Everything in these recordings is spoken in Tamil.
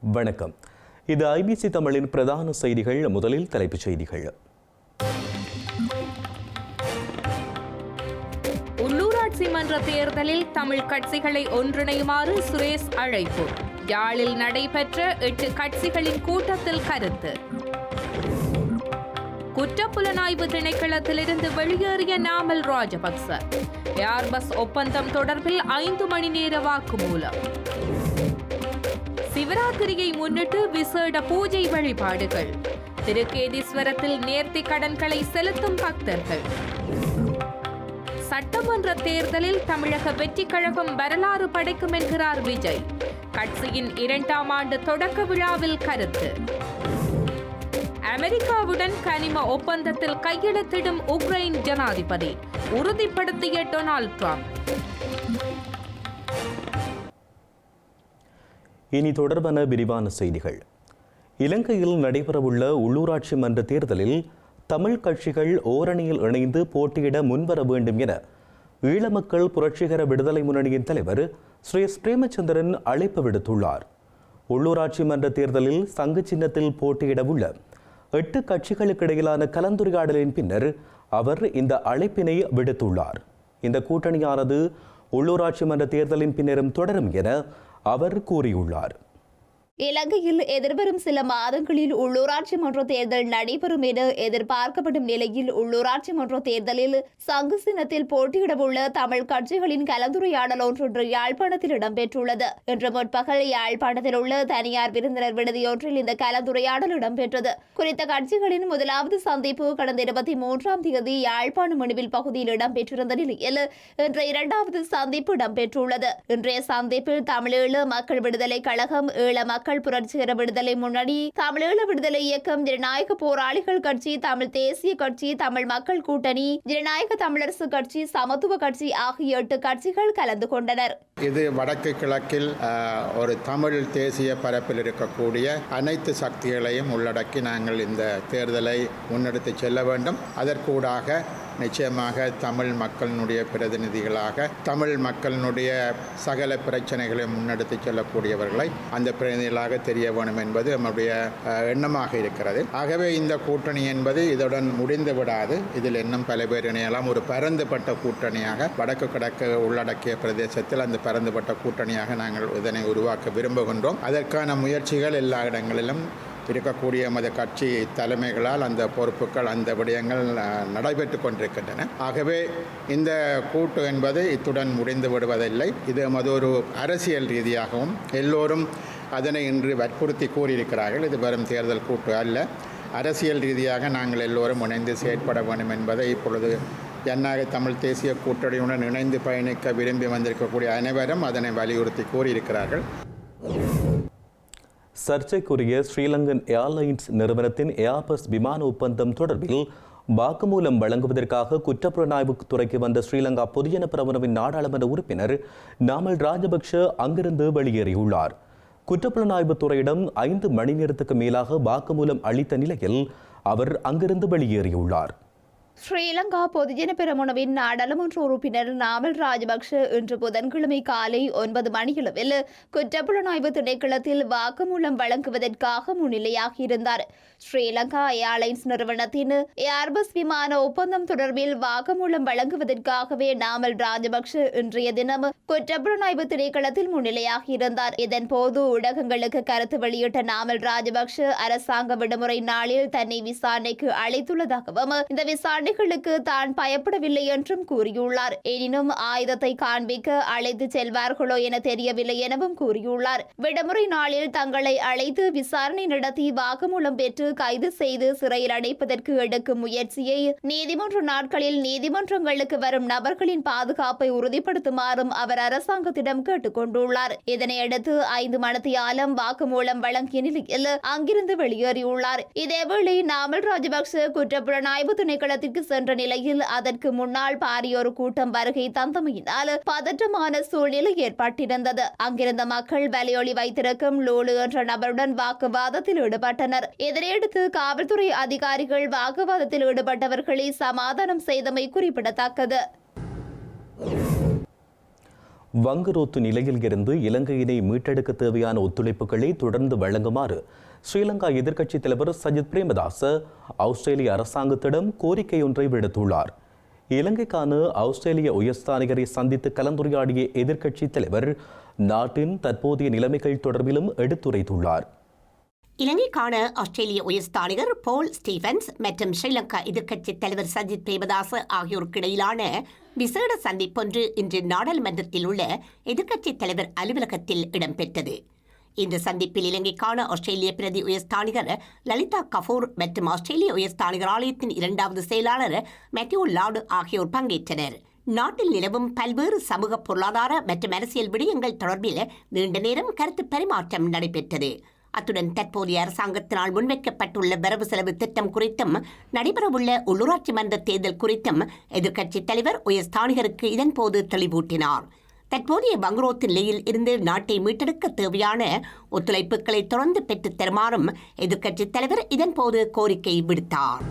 வணக்கம். இது ஐபிசி தமிழின் பிரதான செய்திகள். முதலில் தலைப்புச் செய்திகள். உள்ளூராட்சி மன்ற தேர்தலில் தமிழ் கட்சிகளை ஒன்றிணையுமாறு சுரேஷ் அழைப்பு. யாழில் நடைபெற்ற எட்டு கட்சிகளின் கூட்டத்தில் கருத்து. குற்றப்புலனாய்வு திணைக்களத்திலிருந்து வெளியேறிய நாமல் ராஜபக்ச. ஏர்பஸ் ஒப்பந்தம் தொடர்பில் ஐந்து மணி நேர வாக்குமூலம். சிவராத்திரியை முன்னிட்டு விசேட பூஜை வழிபாடுகள். திருக்கேதீஸ்வரத்தில் நேர்த்தி கடன்களை செலுத்தும் பக்தர்கள். சட்டமன்ற தேர்தலில் தமிழக வெற்றி கழகம் வரலாறு படைக்கும் என்கிறார் விஜய். கட்சியின் இரண்டாம் ஆண்டு தொடக்க விழாவில் கருத்து. அமெரிக்காவுடன் கனிம ஒப்பந்தத்தில் கையெழுத்திடும் உக்ரைன் ஜனாதிபதி உறுதிப்படுத்திய டொனால்ட் ட்ரம்ப். இனி தொடர்பான விரிவான செய்திகள். இலங்கையில் நடைபெறவுள்ள உள்ளூராட்சி மன்ற தேர்தலில் தமிழ் கட்சிகள் ஓரணியில் இணைந்து போட்டியிட முன்வர வேண்டும் என ஈழமக்கள் புரட்சிகர விடுதலை முன்னணியின் தலைவர் ஸ்ரீ பிரேமச்சந்திரன் அழைப்பு விடுத்துள்ளார். உள்ளூராட்சி மன்ற தேர்தலில் சங்கு சின்னத்தில் போட்டியிடவுள்ள எட்டு கட்சிகளுக்கிடையிலான கலந்துரையாடலின் பின்னர் அவர் இந்த அழைப்பினை விடுத்துள்ளார். இந்த கூட்டணியானது உள்ளூராட்சி மன்ற தேர்தலின் பின்னரும் தொடரும் என அவர் கூறியுள்ளார். இலங்கையில் எதிர்வரும் சில மாதங்களில் உள்ளூராட்சி மன்ற தேர்தல் நடைபெறும் என எதிர்பார்க்கப்படும் நிலையில் உள்ளூராட்சி மன்ற தேர்தலில் சங்கு சின்னத்தில் போட்டியிடவுள்ள தமிழ் கட்சிகளின் கலந்துரையாடல் ஒன்று யாழ்ப்பாணத்தில் இடம்பெற்றுள்ளது. இன்று முற்பகல் யாழ்ப்பாணத்தில் உள்ள தனியார் விருந்தினர் விடுதியொன்றில் இந்த கலந்துரையாடல் இடம்பெற்றது. குறித்த கட்சிகளின் முதலாவது சந்திப்பு கடந்த இருபத்தி மூன்றாம் தேதி யாழ்ப்பாணம் முடிவில் பகுதியில் இடம்பெற்றிருந்த நிலையில் இன்று இரண்டாவது சந்திப்பு இடம்பெற்றுள்ளது. இன்றைய சந்திப்பில் தமிழீழ மக்கள் விடுதலை கழகம் ஈழ மக்கள் மக்கள் புரட்சிகர விடுதலை முன்னணி தமிழீழ விடுதலை இயக்கம் ஜனநாயக போராளிகள் கட்சி தமிழ் தேசிய கட்சி தமிழ் மக்கள் கூட்டணி ஜனநாயக தமிழரசு கட்சி சமத்துவ கட்சி ஆகிய எட்டு கட்சிகள் கலந்து கொண்டனர். இது வடக்கு கிழக்கில் ஒரு தமிழ் தேசிய பரப்பில் இருக்கக்கூடிய அனைத்து சக்திகளையும் உள்ளடக்கி நாங்கள் இந்த தேர்தலை முன்னெடுத்து செல்ல வேண்டும். அதற்கூடாக நிச்சயமாக தமிழ் மக்களினுடைய பிரதிநிதிகளாக தமிழ் மக்களினுடைய சகல பிரச்சனைகளை முன்னெடுத்து செல்லக்கூடியவர்களை அந்த பிரதிநிதிகளாக தெரிய வேண்டும் என்பது நம்முடைய எண்ணமாக இருக்கிறது. ஆகவே இந்த கூட்டணி என்பது இதுடன் முடிந்து விடாது. இதில் இன்னும் பல பேர் இணையலாம். ஒரு பரந்துபட்ட கூட்டணியாக வடக்கு கிழக்கு உள்ளடக்கிய பிரதேசத்தில் அந்த பரந்துபட்ட கூட்டணியாக நாங்கள் இதனை உருவாக்க விரும்புகின்றோம். அதற்கான முயற்சிகள் எல்லா இடங்களிலும் இருக்கக்கூடிய எமது கட்சி தலைமைகளால் அந்த பொறுப்புகள் அந்த விடயங்கள் நடைபெற்று கொண்டிருக்கின்றன. ஆகவே இந்த கூட்டு என்பது இத்துடன் முடிந்து விடுவதில்லை. இது எமது ஒரு அரசியல் ரீதியாகவும் எல்லோரும் அதனை இன்று வற்புறுத்தி கூறியிருக்கிறார்கள். இது வரும் தேர்தல் கூட்டு அல்ல. அரசியல் ரீதியாக நாங்கள் எல்லோரும் இணைந்து செயற்பட வேண்டும் என்பதை இப்பொழுது ஜனநாயக தமிழ் தேசிய கூட்டணியுடன் இணைந்து பயணிக்க விரும்பி வந்திருக்கக்கூடிய அனைவரும் அதனை வலியுறுத்தி கூறியிருக்கிறார்கள். சர்ச்சைக்குரிய ஸ்ரீலங்கன் ஏர்லைன்ஸ் நிறுவனத்தின் ஏர்பஸ் விமான ஒப்பந்தம் தொடர்பில் வாக்குமூலம் வழங்குவதற்காக குற்றப்புலனாய்வு துறைக்கு வந்த ஸ்ரீலங்கா பொதுஜன பிரமுனவின் நாடாளுமன்ற உறுப்பினர் நாமல் ராஜபக்ஷ அங்கிருந்து வெளியேறியுள்ளார். குற்றப்புலனாய்வு துறையிடம் ஐந்து மணி நேரத்துக்கு மேலாக வாக்குமூலம் அளித்த நிலையில் அவர் அங்கிருந்து வெளியேறியுள்ளார். ஸ்ரீலங்கா பொதுஜன பெரமுனவின் நாடாளுமன்ற உறுப்பினர் நாமல் ராஜபக்ஷ இன்று புதன்கிழமை காலை ஒன்பது மணியளவில் குற்றப்புலனாய்வு திணைக்களத்தில் வாக்குமூலம் வழங்குவதற்காக முன்னிலையாகியிருந்தார். ஸ்ரீலங்கா ஏர்லைன்ஸ் நிறுவனத்தின் ஏர்பஸ் விமான ஒப்பந்தம் தொடர்பில் வாக்குமூலம் வழங்குவதற்காகவே நாமல் ராஜபக்ஷ இன்றைய தினம் குற்றப்புலனாய்வு திணைக்களத்தில் முன்னிலையாகியிருந்தார். இதன்போது ஊடகங்களுக்கு கருத்து வெளியிட்ட நாமல் ராஜபக்ஷ அரசாங்க விடுமுறை நாளில் தன்னை விசாரணைக்கு அழைத்துள்ளதாகவும் இந்த விசாரணை சண்டைகளுக்கு தான் பயப்படவில்லை என்றும் கூறியுள்ளார். எனினும் ஆயுதத்தை காண்பிக்க அழைத்து செல்வார்களோ என தெரியவில்லை எனவும் கூறியுள்ளார். விடுமுறை நாளில் தங்களை அழைத்து விசாரணை நடத்தி வாக்குமூலம் பெற்று கைது செய்து சிறையில் அடைப்பதற்கு எடுக்கும் முயற்சியை நீதிமன்ற நாட்களில் நீதிமன்றங்களுக்கு வரும் நபர்களின் பாதுகாப்பை உறுதிப்படுத்துமாறும் அவர் அரசாங்கத்திடம் கேட்டுக்கொண்டுள்ளார். இதனையடுத்து ஐந்து மணத்தியாலம் வாக்குமூலம் வழங்கிய நிலையில் அங்கிருந்து வெளியேறியுள்ளார். இதேவேளை நாமல் ராஜபக்ச குற்றப்புலனாய்வு திணைக்களத்திற்கு சென்ற நிலையில் அதற்கு முன்னால் பாரியோர் கூட்டம் வருகை தந்தமையினால் பதற்றமான சூழ்நிலை ஏற்பட்டிருந்தது. அங்கிருந்த மக்கள் வலையொலி வைத்திருக்கும் லூலு என்ற நபருடன் வாக்குவாதத்தில் ஈடுபட்டனர். இதனையடுத்து காவல்துறை அதிகாரிகள் வாக்குவாதத்தில் ஈடுபட்டவர்களை சமாதானம் செய்தமை குறிப்பிடத்தக்கது. வங்குரோத்து நிலையில் இருந்து இலங்கையினை மீட்டெடுக்க தேவையான ஒத்துழைப்புகளை தொடர்ந்து வழங்குமாறு ஸ்ரீலங்கா எதிர்க்கட்சித் தலைவர் சஜித் பிரேமதாச ஆஸ்திரேலிய அரசாங்கத்திடம் கோரிக்கை ஒன்றை விடுத்துள்ளார். இலங்கைக்கான ஆஸ்திரேலிய உயர்ஸ்தானிகரை சந்தித்து கலந்துரையாடிய எதிர்க்கட்சித் தலைவர் நாட்டின் தற்போதைய நிலைமைகள் தொடர்பிலும் எடுத்துரைத்துள்ளார். இலங்கைக்கான ஆஸ்திரேலிய உயர்ஸ்தானிகர் போல் ஸ்டீவன்ஸ் மற்றும் ஸ்ரீலங்கா எதிர்க்கட்சித் தலைவர் சஜித் பிரேமதாச ஆகியோருக்கு இடையிலான விசேட சந்திப்பொன்று இன்று நாடாளுமன்றத்தில் உள்ள எதிர்க்கட்சி தலைவர் அலுவலகத்தில் இடம்பெற்றது. இந்த சந்திப்பில் இலங்கைக்கான ஆஸ்திரேலிய பிரதி உயர்ஸ்தானிகர் லலிதா கபூர் மற்றும் ஆஸ்திரேலிய உயர்ஸ்தானிகர் ஆலயத்தின் இரண்டாவது செயலாளர் மேத்யூ லார்டு ஆகியோர் பங்கேற்றனர். நாட்டில் நிலவும் பல்வேறு சமூக பொருளாதார மற்றும் அரசியல் விடயங்கள் தொடர்பில் நீண்ட நேரம் கருத்து பரிமாற்றம் நடைபெற்றது. அத்துடன் தற்போதைய அரசாங்கத்தினால் முன்வைக்கப்பட்டுள்ள வரவு செலவு திட்டம் குறித்தும் நடைபெறவுள்ள உள்ளூராட்சி மன்ற தேர்தல் குறித்தும் எதிர்க்கட்சித் தலைவர் உயர்ஸ்தானிகருக்கு இதன்போது தெளிவூட்டினார். தற்போதைய பங்குரோத்து நிலையில் இருந்து நாட்டை மீட்டெடுக்க தேவையான ஒத்துழைப்புகளை தொடர்ந்து பெற்றுத் தருமாறும் எதிர்க்கட்சித் தலைவர் இதன்போது கோரிக்கை விடுத்தார்.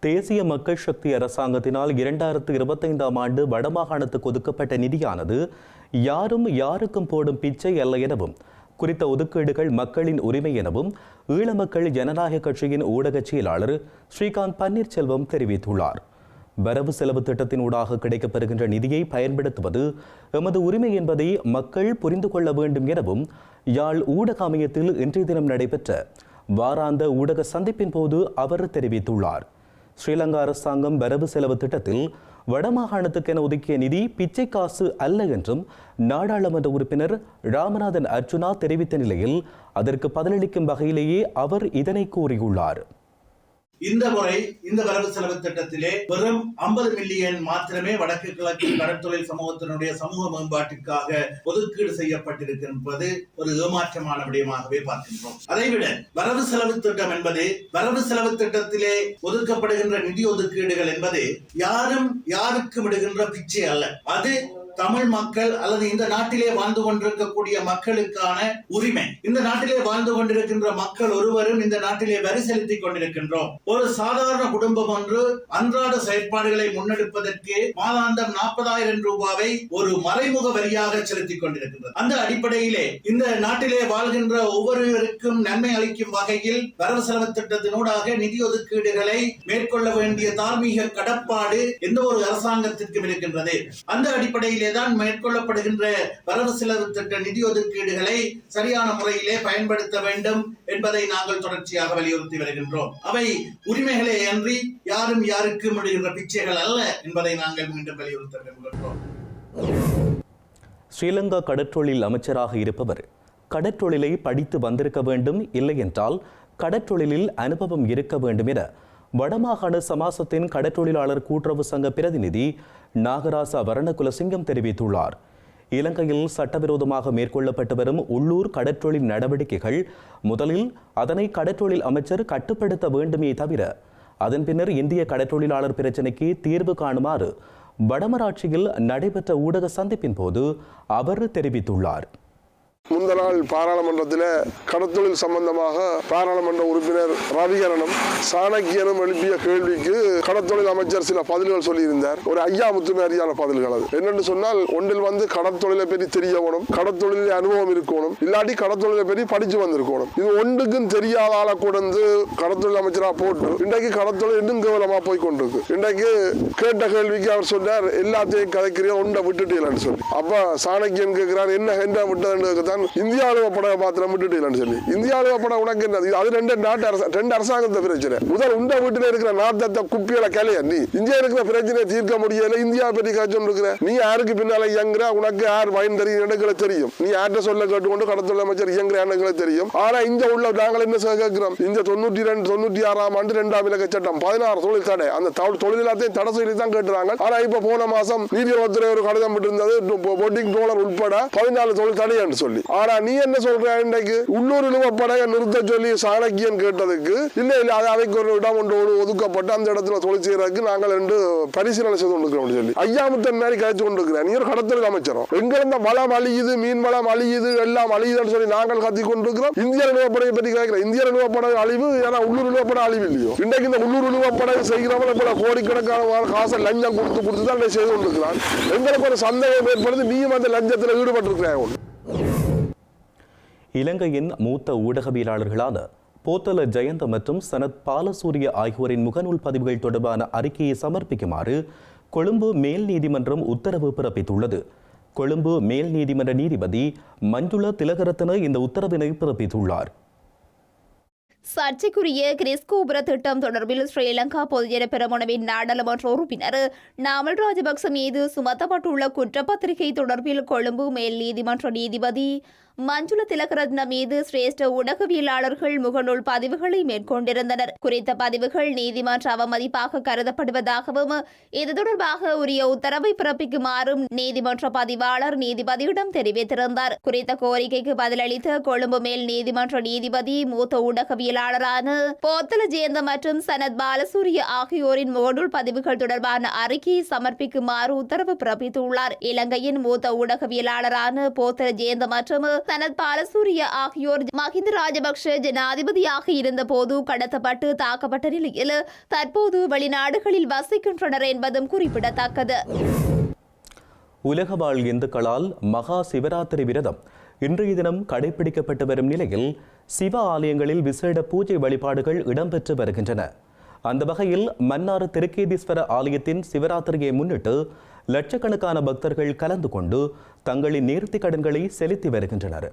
தேசிய மக்கள் சக்தி அரசாங்கத்தினால் இரண்டாயிரத்து இருபத்தைந்தாம் ஆண்டு வடமாகாணத்துக்கு ஒதுக்கப்பட்ட நிதியானது யாரும் யாருக்கும் போடும் பிச்சை அல்ல எனவும் குறித்த ஒதுக்கீடுகள் மக்களின் உரிமை எனவும் ஈழ மக்கள் ஜனநாயக கட்சியின் ஊடகச் செயலாளர் ஸ்ரீகாந்த் பன்னீர்செல்வம் தெரிவித்துள்ளார். வரவு செலவு திட்டத்தினூடாக கிடைக்கப்பெறுகின்ற நிதியை பயன்படுத்துவது எமது உரிமை என்பதை மக்கள் புரிந்து கொள்ள வேண்டும் எனவும் யாழ் ஊடக அமையத்தில் இன்றைய தினம் நடைபெற்ற வாராந்த ஊடக சந்திப்பின் போது அவர் தெரிவித்துள்ளார். ஸ்ரீலங்கா அரசாங்கம் வரவு செலவு திட்டத்தில் வடமாகாணத்துக்கென ஒதுக்கிய நிதி பிச்சை காசு அல்ல என்றும் நாடாளுமன்ற உறுப்பினர் ராமநாதன் அர்ஜுனா தெரிவித்த நிலையில் அதற்கு பதிலளிக்கும் வகையிலேயே அவர் இதனை கூறியுள்ளார். இந்த முறை இந்த வரவு செலவு திட்டத்திலே வெறும் 50 மில்லியன் மாத்திரமே வடக்கு கிழக்கு கடற்தொழில் சமூகத்தினுடைய சமூக மேம்பாட்டிற்காக ஒதுக்கீடு செய்யப்பட்டிருக்கின்றது. ஒரு ஏமாற்றமான விடயமாகவே பார்க்கின்றோம். அதைவிட வரவு செலவு திட்டம் என்பது வரவு செலவு திட்டத்திலே ஒதுக்கப்படுகின்ற நிதி ஒதுக்கீடுகள் என்பது யாரும் யாருக்கு விடுகின்ற பிச்சை அல்ல. அது தமிழ் மக்கள் அல்லது இந்த நாட்டிலே வாழ்ந்து கொண்டிருக்கக்கூடிய மக்களுக்கான உரிமை. இந்த நாட்டிலே வாழ்ந்து கொண்டிருக்கின்ற மக்கள் ஒருவரும் இந்த நாட்டிலே வரி செலுத்திக் கொண்டிருக்கின்றோம். ஒரு சாதாரண குடும்பம் ஒன்று அன்றாட செயற்பாடுகளை முன்னெடுப்பதற்கு மாதாந்தம் நாற்பதாயிரம் ரூபாவை ஒரு மறைமுக வரியாக செலுத்திக் கொண்டிருக்கின்றது. அந்த அடிப்படையிலே இந்த நாட்டிலே வாழ்கின்ற ஒவ்வொருவருக்கும் நன்மை அளிக்கும் வகையில் வரவு செலவு திட்டத்தினூடாக நிதி ஒதுக்கீடுகளை மேற்கொள்ள வேண்டிய தார்மீக கடப்பாடு எந்த ஒரு அரசாங்கத்திற்கும் இருக்கின்றது. அந்த அடிப்படையில் தான் மேற்கொள்ளப்படுகின்ற வரவு செலவு திட்ட நிதி ஒதுக்கீடுகளை சரியான முறையிலே பயன்படுத்த வேண்டும் என்பதை நாங்கள் தொடர்ச்சியாக வலியுறுத்தி வருகின்றோம். அவை உரிமைகளே அன்றி யாரும் யாருக்கு முடிகின்ற பிச்சைகள் அல்ல என்பதை நாங்கள் மீண்டும் வலியுறுத்த விரும்புகின்றோம். ஸ்ரீலங்கா கடற்றொழில் அமைச்சராக இருப்பவர் கடற்றொழிலை படித்து வந்திருக்க வேண்டும் இல்லை என்றால் கடற்றொழிலில் அனுபவம் இருக்க வேண்டும் என வடமாகாண சமாசத்தின் கடற்றொழிலாளர் கூட்டுறவு சங்க பிரதிநிதி நாகராசா வரணகுலசிங்கம் தெரிவித்துள்ளார். இலங்கையில் சட்டவிரோதமாக மேற்கொள்ளப்பட்டு வரும் உள்ளூர் கடற்றொழில் நடவடிக்கைகள் முதலில் அதனை கடற்றொழில் அமைச்சர் கட்டுப்படுத்த வேண்டுமே தவிர அதன் பின்னர் இந்திய கடற்றொழிலாளர் பிரச்சினைக்கு தீர்வு காணுமாறு வடமராட்சியில் நடைபெற்ற ஊடக சந்திப்பின் போது அவர் தெரிவித்துள்ளார். முந்த நாள் பாராளுமன்றத்தில் கடத்தொழில் சம்பந்தமாக பாராளுமன்ற உறுப்பினர் ரவிகரனும் சாணக்கியனும் எழுப்பிய கேள்விக்கு கடத்தொழில் அமைச்சர் சில பதில்கள் சொல்லியிருந்தார். ஒரு ஐயா முத்துமாரியான பதில்கள் அது. என்னென்னு சொன்னால் ஒன்றில் வந்து கடத்தொழிலை பற்றி தெரியவனும் கடத்தொழிலில் அனுபவம் இருக்கணும் இல்லாட்டி கடத்தொழிலை பற்றி படிச்சு வந்திருக்கணும். இது ஒன்றுக்கும் தெரியாத ஆளை கொண்டு கடத்தொழில் அமைச்சராக போட்டு இன்றைக்கு கடத்தொழில் இன்னும் கேவலமாக போய் கொண்டிருக்கு இன்றைக்கு கேட்ட கேள்விக்கு அவர் சொன்னார் எல்லாத்தையும் கதைக்கிறியா ஒன்றை விட்டுட்டீங்கன்னு சொல்லி. அப்போ சாணக்கியன் கேட்கிறார் என்ன என்ன விட்டதுன்னு தான் தான் இந்தியா அலுவ படகை மாத்திரம் விட்டுட்டு சொல்லி. இந்தியா அலுவ படம் உனக்கு என்ன அது ரெண்டு நாட்டு அரசு ரெண்டு அரசாங்கத்தை பிரச்சனை. முதல் உண்ட வீட்டுல இருக்கிற நாட்டத்தை குப்பியில கலைய நீ. இந்தியா இருக்கிற பிரச்சனையை தீர்க்க முடியல. இந்தியா பற்றி காய்ச்சல் இருக்கிற. நீ யாருக்கு பின்னால இயங்குற? உனக்கு யார் வயன் தெரியும் இடங்களை தெரியும். நீ யார்கிட்ட சொல்ல கேட்டுக்கொண்டு கடத்தொழில் அமைச்சர் இயங்குற இடங்களை தெரியும். ஆனா இந்த உள்ள நாங்கள் என்ன கேட்கிறோம்? இந்த தொண்ணூற்றி ரெண்டு தொண்ணூற்றி ஆறாம் ஆண்டு ரெண்டாம் இலக்க சட்டம் பதினாறு தொழில் தடை. அந்த தொழில் எல்லாத்தையும் தடை சொல்லி தான் கேட்டுறாங்க. ஆனா இப்ப போன மாசம் நீதிமன்றத்தில் ஒரு கடிதம் விட்டிருந்தது. போட்டிங் டோலர் உட்பட பதினாலு தொழில் தடை என்று சொல்லி. ஆனா நீ என்ன சொல்ற இன்றைக்கு உள்ளூர் நிலுவப்படைய நிறுத்த சொல்லி சாணக்கியன் கேட்டதுக்கு இல்ல இல்ல அது அவைக்கு ஒரு இடம் ஒன்று ஒரு ஒதுக்கப்பட்டு அந்த இடத்துல தொழில் செய்யறதுக்கு நாங்கள் ரெண்டு பரிசீலனை செய்து கொண்டிருக்கிறோம் சொல்லி. ஐயாமுத்தன் மாதிரி கழிச்சு கொண்டிருக்கிறேன் நீ ஒரு கடத்தல் அமைச்சரும் எங்க இருந்த வளம் அழியுது மீன் வளம் அழியுது எல்லாம் அழியுதுன்னு சொல்லி நாங்கள் கத்தி கொண்டிருக்கிறோம். இந்திய நிலுவப்படையை பற்றி கேட்கிறேன். இந்திய நிலுவப்படை அழிவு ஏன்னா உள்ளூர் நிலுவப்படை அழிவு இல்லையோ? இன்றைக்கு இந்த உள்ளூர் நிலுவப்படை செய்கிறவங்க போல கோடிக்கணக்கான காசை லஞ்சம் கொடுத்து கொடுத்து தான் செய்து கொண்டிருக்கிறான் எங்களுக்கு ஒரு சந்தேகம் ஏற்படுது. நீயும் அந்த லஞ்சத்தில் ஈடுபட்டிருக்கிறாய். ஒன்று இலங்கையின் மூத்த ஊடகவியலாளர்களான போத்தல ஜெயந்த மற்றும் சனத் பாலசூரிய ஆகியோரின் முகநூல் பதிவுகள் தொடர்பான அறிக்கையை சமர்ப்பிக்குமாறு கொழும்பு மேல் நீதிமன்றம் உத்தரவு பிறப்பித்துள்ளது. கொழும்பு மேல் நீதிமன்ற நீதிபதி மஞ்சுள திலகரத்ன இந்த உத்தரவினை பிறப்பித்துள்ளார். சர்ச்சைக்குரிய கிறிஸ்கோபுர திட்டம் தொடர்பில் ஸ்ரீலங்கா பொதுஜன பெருமனவின் நாடாளுமன்ற உறுப்பினர் நாமல் ராஜபக்ச மீது சுமத்தப்பட்டுள்ள குற்றப்பத்திரிகை தொடர்பில் கொழும்பு மேல் நீதிமன்ற நீதிபதி மஞ்சுள திலகரத்ன மீது சிரேஷ்ட ஊடகவியலாளர்கள் முகநூல் பதிவுகளை மேற்கொண்டிருந்தனர். குறித்த பதிவுகள் நீதிமன்ற அவமதிப்பாக கருதப்படுவதாகவும் இது தொடர்பாக உரிய உத்தரவை பிறப்பிக்குமாறும் நீதிமன்ற பதிவாளர் நீதிபதியிடம் தெரிவித்திருந்தார். குறித்த கோரிக்கைக்கு பதிலளித்த கொழும்பு மேல் நீதிமன்ற நீதிபதி மூத்த ஊடகவியலாளரான போத்தல ஜெயந்த மற்றும் சனத் பாலசூரிய ஆகியோரின் முகநூல் பதிவுகள் தொடர்பான அறிக்கையை சமர்ப்பிக்குமாறு உத்தரவு பிறப்பித்துள்ளார். இலங்கையின் மூத்த ஊடகவியலாளரான போத்தல ஜெயந்த மற்றும் சனத் பாலசூரிய ஆகியோர் மஹிந்த ராஜபக்ஷ ஜனாதிபதியாக இருந்தபோது கடத்தப்பட்டு தாக்கப்பட்ட நிலையில் தற்போது வெளிநாடுகளில் வசிக்கின்றனர் என்பதும் குறிப்பிடத்தக்கது. உலக வாழ் இந்துக்களால் மகா சிவராத்திரி விரதம் இன்றைய தினம் கடைபிடிக்கப்பட்டு வரும் நிலையில் சிவ ஆலயங்களில் விசேட பூஜை வழிபாடுகள் இடம்பெற்று வருகின்றன. அந்த வகையில் மன்னார் திருக்கேதீஸ்வர ஆலயத்தின் சிவராத்திரியை முன்னிட்டு லட்சக்கணக்கான பக்தர்கள் கலந்து கொண்டு தங்களின் நேர்த்தி கடன்களை செலுத்தி வருகின்றனர்.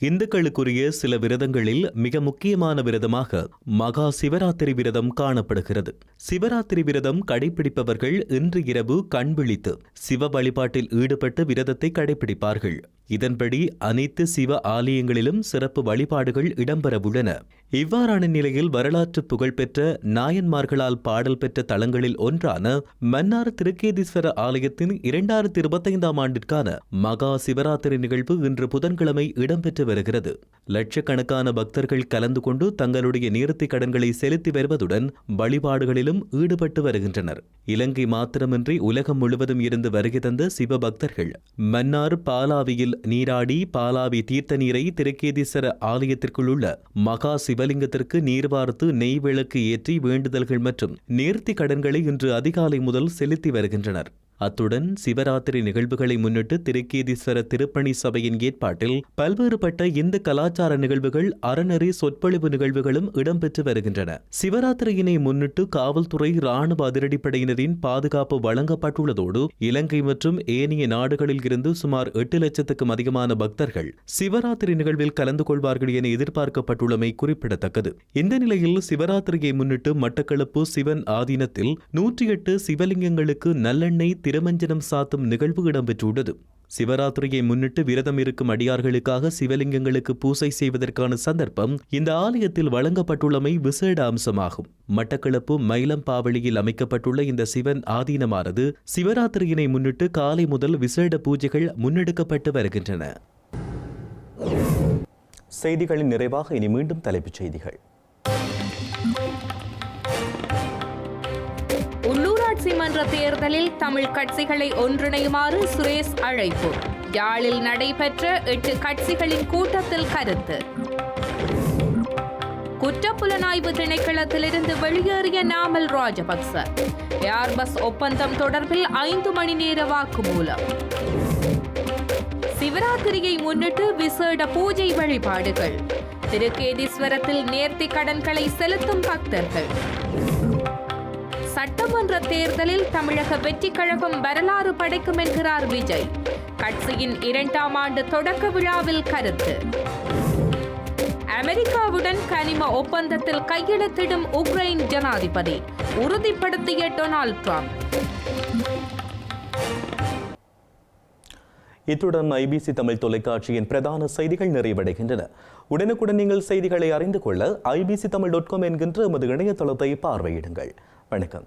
இந்துக்களுக்குரிய சில விரதங்களில் மிக முக்கியமான விரதமாக மகா சிவராத்திரி விரதம் காணப்படுகிறது. சிவராத்திரி விரதம் கடைபிடிப்பவர்கள் இன்று இரவு கண் விழித்து சிவ வழிபாட்டில் ஈடுபட்டு விரதத்தை கடைபிடிப்பார்கள். இதன்படி அனைத்து சிவ ஆலயங்களிலும் சிறப்பு வழிபாடுகள் இடம்பெறவுள்ளன. இவ்வாறான நிலையில் வரலாற்று புகழ்பெற்ற நாயன்மார்களால் பாடல் பெற்ற தலங்களில் ஒன்றான மன்னார் திருக்கேதீஸ்வர ஆலயத்தின் இரண்டாயிரத்தி இருபத்தைந்தாம் ஆண்டிற்கான மகா சிவராத்திரி நிகழ்வு இன்று புதன்கிழமை இடம்பெற்று வருகிறது. லட்சக்கணக்கான பக்தர்கள் கலந்து கொண்டு தங்களுடைய நேர்த்தி கடன்களை செலுத்தி வருவதுடன் வழிபாடுகளிலும் ஈடுபட்டு வருகின்றனர். இலங்கை மாத்திரமின்றி உலகம் முழுவதும் இருந்து வருகை தந்த சிவபக்தர்கள் மன்னார் பாலாவியில் நீராடி பாலாவி தீர்த்த நீரை திருக்கேதீஸ்வர ஆலயத்திற்குள் உள்ள மகா சிவலிங்கத்திற்கு நீர்வார்த்து நெய் விளக்கு ஏற்றி வேண்டுதல்கள் மற்றும் நேர்த்தி கடன்களை இன்று அதிகாலை முதல் செலுத்தி வருகின்றனர். அத்துடன் சிவராத்திரி நிகழ்வுகளை முன்னிட்டு திருக்கேதீஸ்வர திருப்பணி சபையின் ஏற்பாட்டில் பல்வேறுபட்ட இந்து கலாச்சார நிகழ்வுகள் அறநெறி சொற்பொழிவு நிகழ்வுகளும் இடம்பெற்று வருகின்றன. சிவராத்திரியினை முன்னிட்டு காவல்துறை ராணுவ அதிரடிப்படையினரின் பாதுகாப்பு வழங்கப்பட்டுள்ளதோடு இலங்கை மற்றும் ஏனைய நாடுகளில் இருந்து சுமார் எட்டு லட்சத்துக்கும் அதிகமான பக்தர்கள் சிவராத்திரி நிகழ்வில் கலந்து கொள்வார்கள் என எதிர்பார்க்கப்பட்டுள்ளமை குறிப்பிடத்தக்கது. இந்த நிலையில் சிவராத்திரியை முன்னிட்டு மட்டக்களப்பு சிவன் ஆதீனத்தில் நூற்றி எட்டு சிவலிங்கங்களுக்கு நல்லெண்ணெய் பிரமஞ்சனம் சாத்தும் நிகழ்வு இடம்பெற்றுள்ளது. சிவராத்திரியை முன்னிட்டு விரதம் இருக்கும் அடியார்களுக்காக சிவலிங்கங்களுக்கு பூசை செய்வதற்கான சந்தர்ப்பம் இந்த ஆலயத்தில் வழங்கப்பட்டுள்ளமை விசேட அம்சமாகும். மட்டக்களப்பு மயிலம்பாவளியில் அமைக்கப்பட்டுள்ள இந்த சிவன் ஆதீனமானது சிவராத்திரியினை முன்னிட்டு காலை முதல் விசேட பூஜைகள் முன்னெடுக்கப்பட்டு வருகின்றன. செய்திகளின் நிறைவாக இனி மீண்டும் தலைப்புச் செய்திகள். சட்டமன்ற தேர்தலில் தமிழ் கட்சிகளை ஒன்றிணையுமாறு சுரேஷ் அழைப்பு. யாழில் நடைபெற்ற எட்டு கட்சிகளின் கூட்டத்தில் கருத்து. குற்றப்புலனாய்வு திணைக்களத்திலிருந்து வெளியேறிய நாமல் ராஜபக்ச. ஏர்பஸ் ஒப்பந்தம் தொடர்பில் ஐந்து மணி நேர வாக்குமூலம். சிவராத்திரியை முன்னிட்டு விசேட பூஜை வழிபாடுகள். திருக்கேதீஸ்வரத்தில் நேர்த்தி கடன்களை செலுத்தும் பக்தர்கள். சட்டமன்ற தேர்தலில் தமிழக வெற்றி கழகம் வரலாறு படைக்கும் என்கிறார் விஜய். கட்சியின் இரண்டாம் ஆண்டு தொடக்க விழாவில் கருத்து. அமெரிக்காவுடன் கனிம ஒப்பந்தத்தில் கையெழுத்திடும் உக்ரைன் ஜனாதிபதி உறுதிப்படுத்திய டொனால்ட் ட்ரம்ப். இத்துடன் ஐபிசி தமிழ் தொலைக்காட்சியின் பிரதான செய்திகள் நிறைவடைகின்றன. உடனுக்குடன் நீங்கள் செய்திகளை அறிந்து கொள்ள ஐபிசி தமிழ் டாட் காம் என்கின்ற எமது இணையதளத்தை பார்வையிடுங்கள். வணக்கம்.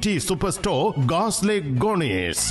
D super store காஸ்லே cornice